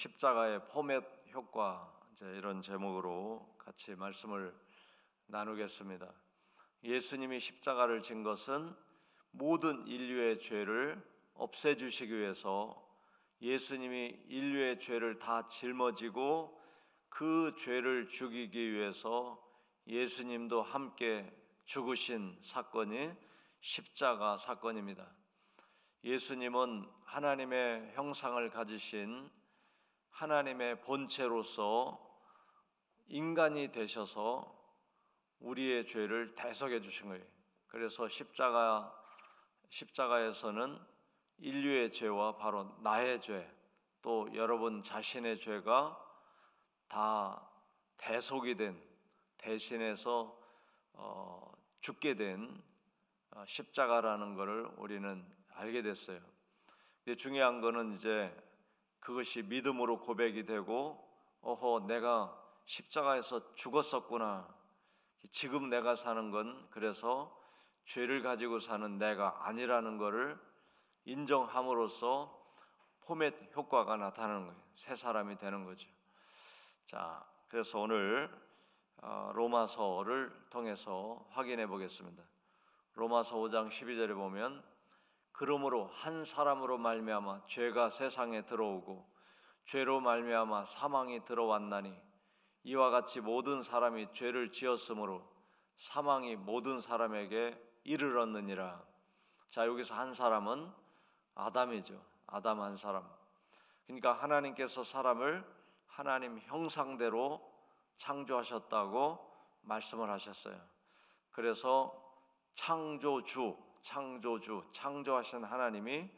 십자가의 포맷 효과 이런 제목으로 같이 말씀을 나누겠습니다. 예수님이 십자가를 진 것은 모든 인류의 죄를 없애 주시기 위해서 예수님이 인류의 죄를 다 짊어지고 그 죄를 죽이기 위해서 예수님도 함께 죽으신 사건이 십자가 사건입니다. 예수님은 하나님의 형상을 가지신 하나님의 본체로서 인간이 되셔서 우리의 죄를 대속해 주신 거예요. 그래서 십자가 십자가에서는 인류의 죄와 바로 나의 죄, 또 여러분 자신의 죄가 다 대속이 된 대신해서 어, 죽게 된 어, 십자가라는 것을 우리는 알게 됐어요. 근데 중요한 거는 이제 그것이 믿음으로 고백이 되고 어허 내가 십자가에서 죽었었구나. 지금 내가 사는 건 그래서 죄를 가지고 사는 내가 아니라는 것을 인정함으로써 포맷 효과가 나타나는 거예요. 새 사람이 되는 거죠. 자, 그래서 오늘 어, 로마서를 통해서 확인해 보겠습니다. 로마서 5장 12절에 보면 그러므로 한 사람으로 말미암아 죄가 세상에 들어오고 죄로 말미암아 사망이 들어왔나니 이와 같이 모든 사람이 죄를 지었으므로 사망이 모든 사람에게 이르렀느니라. 자, 여기서 한 사람은 아담이죠. 아담 한 사람. 그러니까 하나님께서 사람을 하나님 형상대로 창조하셨다고 말씀을 하셨어요. 그래서 창조주, 창조주, 창조하신 하나님이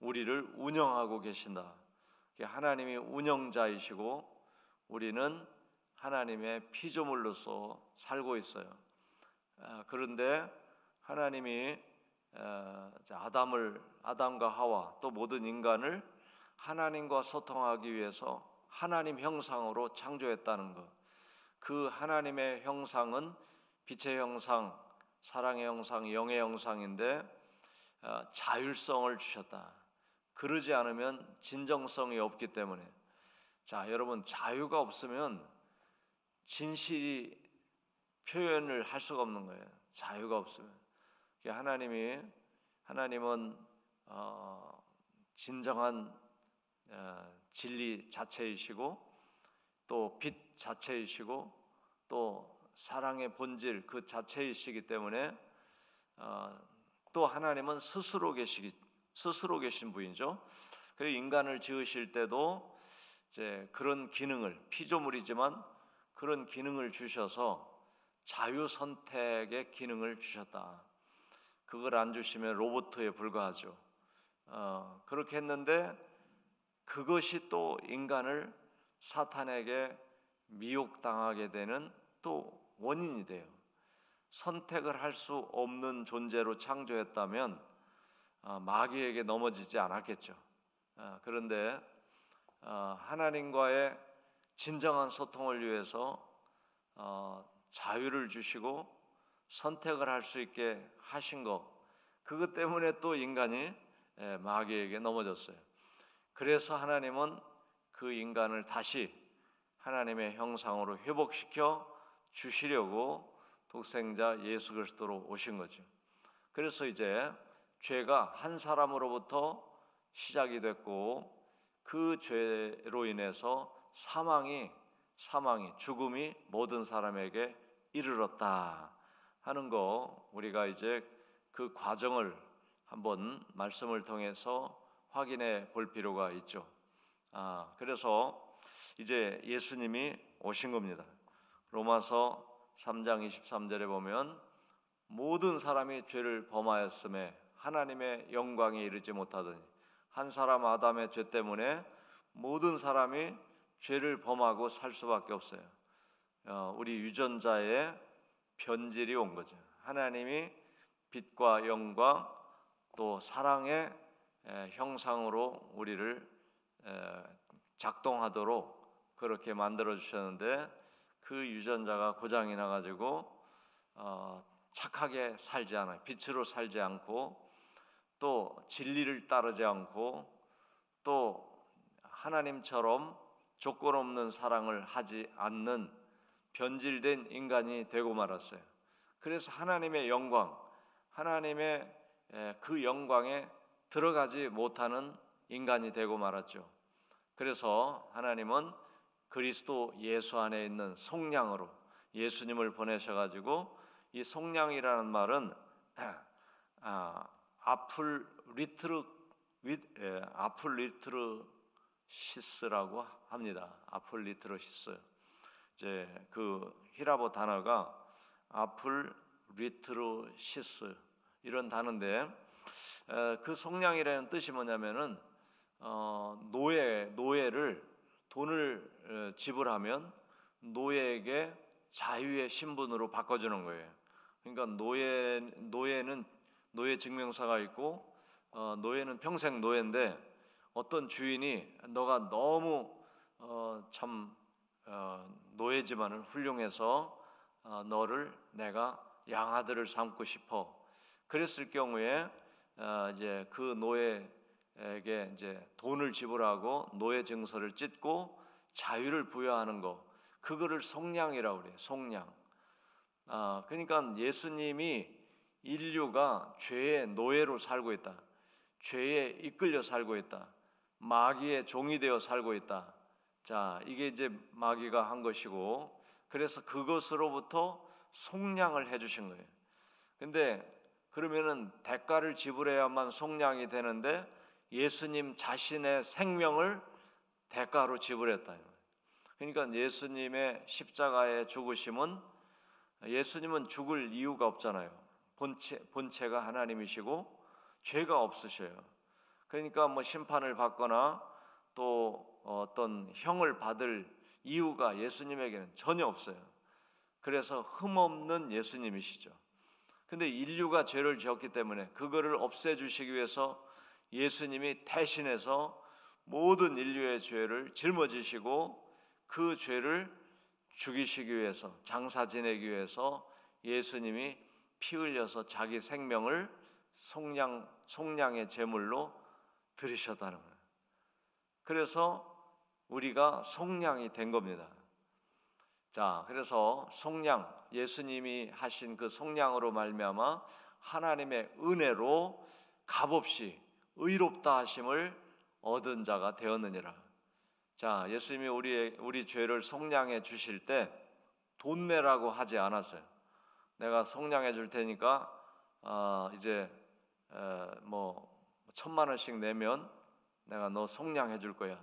우리를 운영하고 계신다. 하나님이 운영자이시고 우리는 하나님의 피조물로서 살고 있어요. 아, 그런데 하나님이 어, 아담을 아담과 하와 또 모든 인간을 하나님과 소통하기 위해서 하나님 형상으로 창조했다는 것. 그 하나님의 형상은 빛의 형상, 사랑의 형상, 영의 형상인데 어, 자율성을 주셨다. 그러지 않으면 진정성이 없기 때문에 자 여러분 자유가 없으면 진실이 표현을 할 수가 없는 거예요. 자유가 없으면 하나님이 하나님은 어, 진정한 어, 진리 자체이시고 또 빛 자체이시고 또 사랑의 본질 그 자체이시기 때문에 어, 또 하나님은 스스로 계시기 스스로 계신 분이죠. 그리고 인간을 지으실 때도 이제 그런 기능을 피조물이지만 그런 기능을 주셔서 자유 선택의 기능을 주셨다. 그걸 안 주시면 로봇에 불과하죠. 어, 그렇게 했는데 그것이 또 인간을 사탄에게 미혹당하게 되는 또 원인이 돼요. 선택을 할 수 없는 존재로 창조했다면 어, 마귀에게 넘어지지 않았겠죠. 어, 그런데 어, 하나님과의 진정한 소통을 위해서 자유를 주시고 선택을 할 수 있게 하신 것 그것 때문에 또 인간이 예, 마귀에게 넘어졌어요. 그래서 하나님은 그 인간을 다시 하나님의 형상으로 회복시켜 주시려고 독생자 예수 그리스도로 오신 거죠. 그래서 이제 죄가 한 사람으로부터 시작이 됐고 그 죄로 인해서 사망이 사망이 죽음이 모든 사람에게 이르렀다 하는 거 우리가 이제 그 과정을 한번 말씀을 통해서 확인해 볼 필요가 있죠. 아, 그래서 이제 예수님이 오신 겁니다. 로마서 3장 23절에 보면 모든 사람이 죄를 범하였음에 하나님의 영광에 이르지 못하더니 한 사람 아담의 죄 때문에 모든 사람이 죄를 범하고 살 수밖에 없어요. 어, 우리 유전자의 변질이 온 거죠. 하나님이 빛과 영광 또 사랑의 형상으로 우리를 작동하도록 그렇게 만들어 주셨는데 그 유전자가 고장이 나가지고 어, 착하게 살지 않아요. 빛으로 살지 않고 또 진리를 따르지 않고 또 하나님처럼 조건 없는 사랑을 하지 않는 변질된 인간이 되고 말았어요. 그래서 하나님의 영광, 하나님의 에, 그 영광에 들어가지 못하는 인간이 되고 말았죠. 그래서 하나님은 그리스도 예수 안에 있는 속량으로 예수님을 보내셔 가지고 이 속량이라는 말은 아, 아플 리트르 위, 예, 아플 리트르 시스라고 합니다. 아플 리트르 시스. 이제 그 히라보 단어가 아플 리트르 시스 이런 단어인데 에, 그 속량이라는 뜻이 뭐냐면은 어, 노예 노예를 돈을 에, 지불하면 노예에게 자유의 신분으로 바꿔주는 거예요. 그러니까 노예 노예는 노예 증명서가 있고 어, 노예는 평생 노예인데 어떤 주인이 너가 너무 어, 참 어, 노예 지만은 훌륭해서 어, 너를 내가 양아들을 삼고 싶어. 그랬을 경우에 어, 이제 그 노예 에게 이제 돈을 지불하고 노예 증서를 찢고 자유를 부여하는 거 그거를 속량이라고 그래요. 속량. 아, 그러니까 예수님이 인류가 죄의 노예로 살고 있다. 죄에 이끌려 살고 있다. 마귀의 종이 되어 살고 있다. 자, 이게 이제 마귀가 한 것이고 그래서 그것으로부터 속량을 해 주신 거예요. 근데 그러면은 대가를 지불해야만 속량이 되는데 예수님 자신의 생명을 대가로 지불했다. 그러니까 예수님의 십자가의 죽으심은 예수님은 죽을 이유가 없잖아요. 본체 본체가 하나님이시고 죄가 없으셔요. 그러니까 뭐 심판을 받거나 또 어떤 형을 받을 이유가 예수님에게는 전혀 없어요. 그래서 흠없는 예수님이시죠. 근데 인류가 죄를 지었기 때문에 그거를 없애 주시기 위해서 예수님이 대신해서 모든 인류의 죄를 짊어지시고 그 죄를 죽이시기 위해서 장사 지내기 위해서 예수님이 피 흘려서 자기 생명을 속량 속량의 제물로 드리셨다는 거예요. 그래서 우리가 속량이 된 겁니다. 자, 그래서 속량 예수님이 하신 그 속량으로 말미암아 하나님의 은혜로 값없이 의롭다 하심을 얻은 자가 되었느니라. 자, 예수님이 우리의 우리 죄를 속량해 주실 때 돈 내라고 하지 않았어요. 내가 속량해 줄 테니까 어, 이제 에, 뭐 천만 원씩 내면 내가 너 속량해 줄 거야.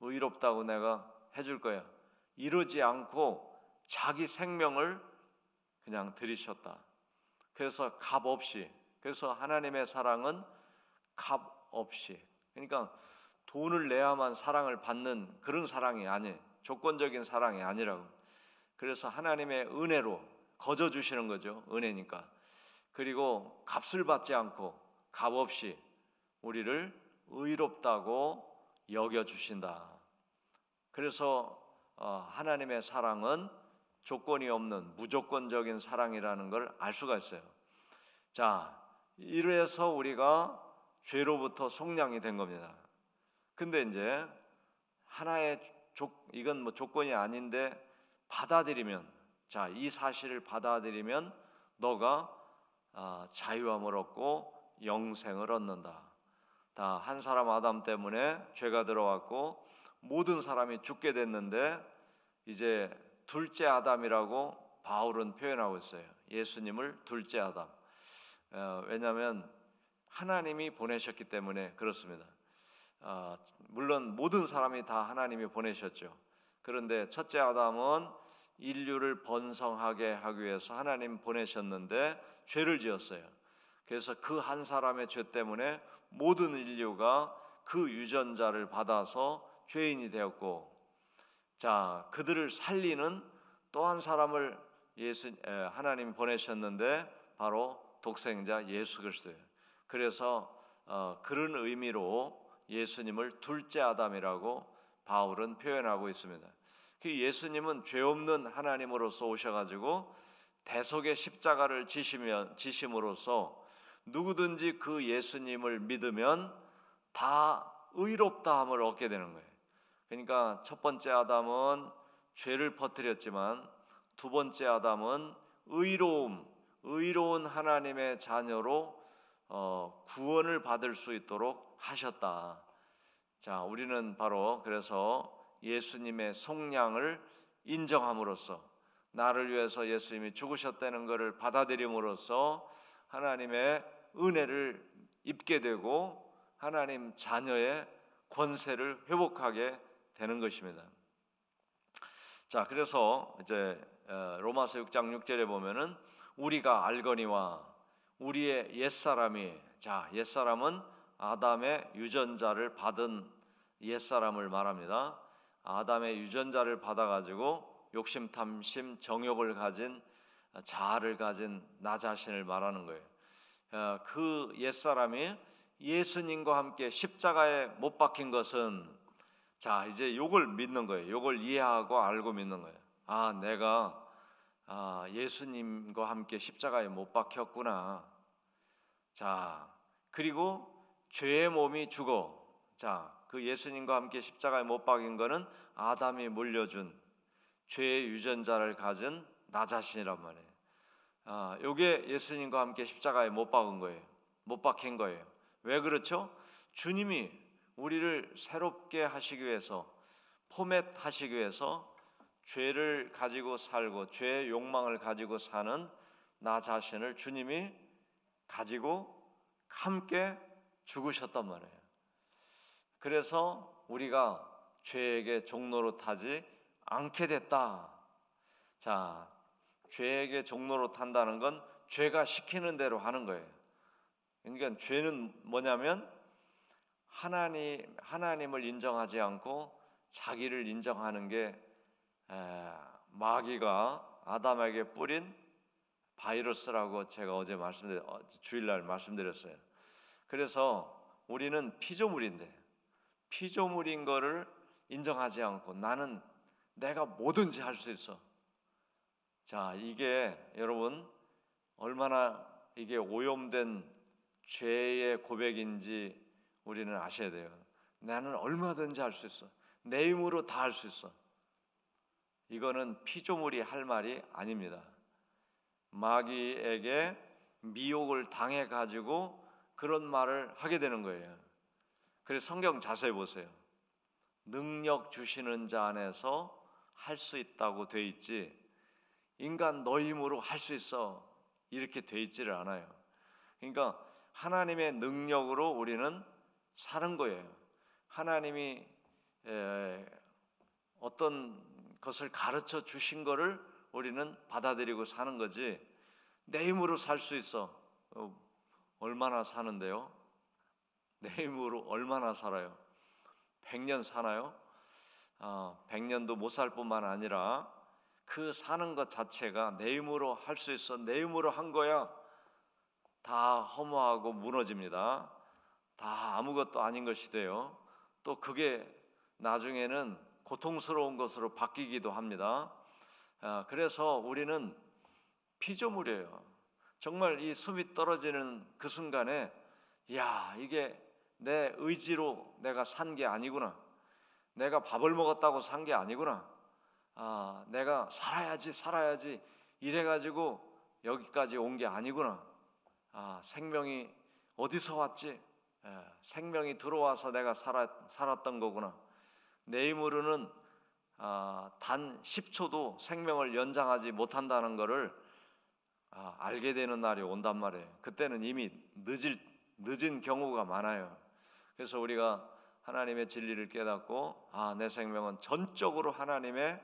의롭다고 내가 해줄 거야. 이러지 않고 자기 생명을 그냥 들이셨다. 그래서 값 없이. 그래서 하나님의 사랑은 값 없이. 그러니까 돈을 내야만 사랑을 받는 그런 사랑이 아니, 조건적인 사랑이 아니라고. 그래서 하나님의 은혜로 거저 주시는 거죠. 은혜니까. 그리고 값을 받지 않고 값 없이 우리를 의롭다고 여겨 주신다. 그래서 어, 하나님의 사랑은 조건이 없는 무조건적인 사랑이라는 걸 알 수가 있어요. 자, 이래서 우리가 죄로부터 속량이 된 겁니다. 근데 이제 하나의 조, 이건 뭐 조건이 아닌데 받아들이면 자, 이 사실을 받아들이면 너가 아, 자유함을 얻고 영생을 얻는다. 다 한 사람 아담 때문에 죄가 들어왔고 모든 사람이 죽게 됐는데 이제 둘째 아담이라고 바울은 표현하고 있어요. 예수님을 둘째 아담. 어, 왜냐하면 하나님이 보내셨기 때문에 그렇습니다. 어, 물론 모든 사람이 다 하나님이 보내셨죠. 그런데 첫째 아담은 인류를 번성하게 하기 위해서 하나님 보내셨는데 죄를 지었어요. 그래서 그 한 사람의 죄 때문에 모든 인류가 그 유전자를 받아서 죄인이 되었고 자 그들을 살리는 또 한 사람을 예수 하나님 보내셨는데 바로 독생자 예수 그리스도예요. 그래서 어, 그런 의미로 예수님을 둘째 아담이라고 바울은 표현하고 있습니다. 그 예수님은 죄 없는 하나님으로서 오셔가지고 대속의 십자가를 지시면 지심으로써 누구든지 그 예수님을 믿으면 다 의롭다함을 얻게 되는 거예요. 그러니까 첫 번째 아담은 죄를 퍼뜨렸지만 두 번째 아담은 의로움, 의로운 하나님의 자녀로 어, 구원을 받을 수 있도록 하셨다. 자, 우리는 바로 그래서 예수님의 속량을 인정함으로써 나를 위해서 예수님이 죽으셨다는 것을 받아들임으로써 하나님의 은혜를 입게 되고 하나님 자녀의 권세를 회복하게 되는 것입니다. 자, 그래서 이제 어, 로마서 6장 6절에 보면은 우리가 알거니와 우리의 옛사람이 자, 옛사람은 아담의 유전자를 받은 옛사람을 말합니다. 아담의 유전자를 받아 가지고 욕심 탐심 정욕을 가진 자아를 가진 나 자신을 말하는 거예요. 어, 그 옛사람이 예수님과 함께 십자가에 못 박힌 것은 자 이제 요걸 믿는 거예요. 요걸 이해하고 알고 믿는 거예요. 아 내가 아, 예수님과 함께 십자가에 못 박혔구나. 자 그리고 죄의 몸이 죽어. 자 그 예수님과 함께 십자가에 못 박인 거는 아담이 물려준 죄의 유전자를 가진 나 자신이란 말이에요. 아, 요게 예수님과 함께 십자가에 못 박은 거예요. 못 박힌 거예요. 왜 그렇죠? 주님이 우리를 새롭게 하시기 위해서 포맷 하시기 위해서 죄를 가지고 살고 죄의 욕망을 가지고 사는 나 자신을 주님이 가지고 함께 죽으셨단 말이에요. 그래서 우리가 죄에게 종로로 타지 않게 됐다. 자, 죄에게 종로로 탄다는 건 죄가 시키는 대로 하는 거예요. 그러니까 죄는 뭐냐면 하나님 하나님을 인정하지 않고 자기를 인정하는 게 에, 마귀가 아담에게 뿌린 바이러스라고 제가 어제 말씀드렸 어, 주일날 말씀드렸어요. 그래서 우리는 피조물인데 피조물인 거를 인정하지 않고 나는 내가 뭐든지 할 수 있어. 자, 이게 여러분 얼마나 이게 오염된 죄의 고백인지 우리는 아셔야 돼요. 나는 얼마든지 할 수 있어. 내 힘으로 다 할 수 있어. 이거는 피조물이 할 말이 아닙니다. 마귀에게 미혹을 당해 가지고 그런 말을 하게 되는 거예요. 그래서 성경 자세히 보세요. 능력 주시는 자 안에서 할 수 있다고 돼 있지. 인간 너 힘으로 할 수 있어. 이렇게 돼 있지를 않아요. 그러니까 하나님의 능력으로 우리는 사는 거예요. 하나님이 어떤 것을 가르쳐 주신 것을 우리는 받아들이고 사는 거지. 내 힘으로 살 수 있어. 어, 얼마나 사는데요? 내 힘으로 얼마나 살아요? 100년 사나요? 어, 100년도 못 살 뿐만 아니라 그 사는 것 자체가 내 힘으로 할 수 있어. 내 힘으로 한 거야. 다 허무하고 무너집니다. 다 아무것도 아닌 것이 돼요. 또 그게 나중에는 고통스러운 것으로 바뀌기도 합니다. 아, 그래서 우리는 피조물이에요. 정말 이 숨이 떨어지는 그 순간에 야 이게 내 의지로 내가 산 게 아니구나. 내가 밥을 먹었다고 산 게 아니구나. 아, 내가 살아야지 살아야지 이래 가지고 여기까지 온 게 아니구나. 아, 생명이 어디서 왔지? 예, 생명이 들어와서 내가 살았, 살았던 거구나. 내 힘으로는 아, 단 10초도 생명을 연장하지 못한다는 것을 아, 알게 되는 날이 온단 말이에요. 그때는 이미 늦을, 늦은 경우가 많아요. 그래서 우리가 하나님의 진리를 깨닫고 아, 내 생명은 전적으로 하나님의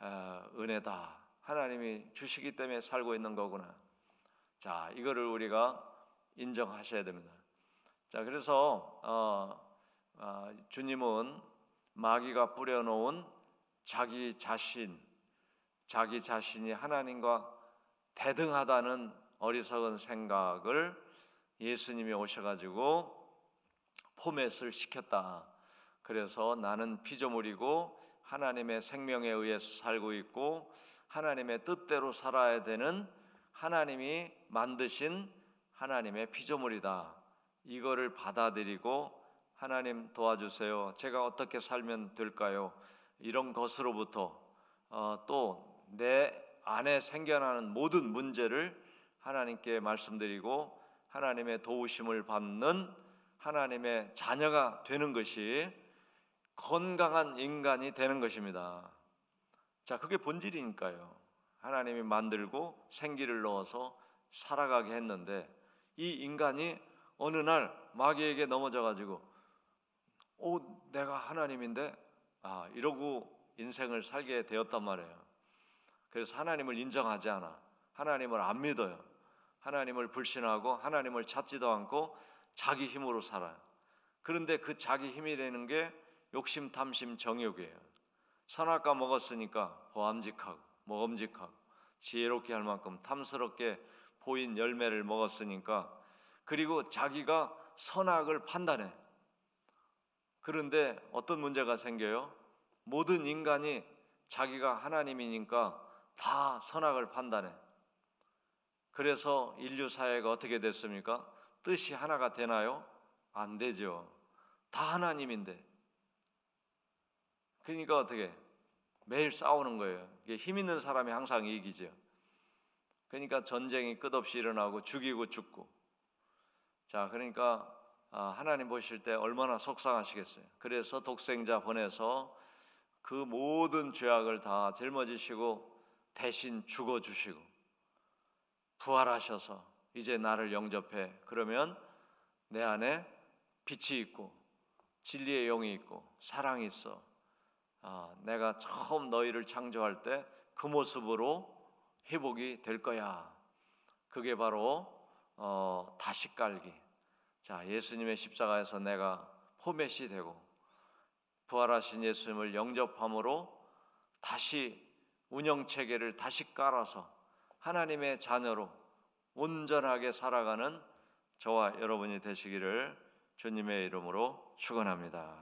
아, 은혜다. 하나님이 주시기 때문에 살고 있는 거구나. 자, 이거를 우리가 인정하셔야 됩니다. 자, 그래서 어, 어, 주님은 마귀가 뿌려놓은 자기 자신, 자기 자신이 하나님과 대등하다는 어리석은 생각을 예수님이 오셔가지고 포맷을 시켰다. 그래서 나는 피조물이고 하나님의 생명에 의해서 살고 있고 하나님의 뜻대로 살아야 되는 하나님이 만드신 하나님의 피조물이다. 이거를 받아들이고 하나님 도와주세요. 제가 어떻게 살면 될까요? 이런 것으로부터 어, 또내 안에 생겨나는 모든 문제를 하나님께 말씀드리고 하나님의 도우심을 받는 하나님의 자녀가 되는 것이 건강한 인간이 되는 것입니다. 자, 그게 본질이니까요. 하나님이 만들고 생기를 넣어서 살아가게 했는데 이 인간이 어느 날 마귀에게 넘어져 가지고 오 내가 하나님인데 아 이러고 인생을 살게 되었단 말이에요. 그래서 하나님을 인정하지 않아. 하나님을 안 믿어요. 하나님을 불신하고 하나님을 찾지도 않고 자기 힘으로 살아요. 그런데 그 자기 힘이라는 게 욕심, 탐심, 정욕이에요. 선악과 먹었으니까 보암직하고 먹음직하고 지혜롭게 할 만큼 탐스럽게 보인 열매를 먹었으니까 그리고 자기가 선악을 판단해. 그런데 어떤 문제가 생겨요? 모든 인간이 자기가 하나님이니까 다 선악을 판단해. 그래서 인류 사회가 어떻게 됐습니까? 뜻이 하나가 되나요? 안 되죠. 다 하나님인데. 그러니까 어떻게 매일 싸우는 거예요. 이게 힘 있는 사람이 항상 이기죠. 그러니까 전쟁이 끝없이 일어나고 죽이고 죽고. 자, 그러니까 아, 하나님 보실 때 얼마나 속상하시겠어요. 그래서 독생자 보내서 그 모든 죄악을 다 짊어지시고 대신 죽어 주시고 부활하셔서 이제 나를 영접해. 그러면 내 안에 빛이 있고 진리의 영이 있고 사랑이 있어. 아, 내가 처음 너희를 창조할 때 그 모습으로 회복이 될 거야. 그게 바로 어, 다시 깔기. 자, 예수님의 십자가에서 내가 포맷이 되고 부활하신 예수님을 영접함으로 다시 운영 체계를 다시 깔아서 하나님의 자녀로 온전하게 살아가는 저와 여러분이 되시기를 주님의 이름으로 축원합니다.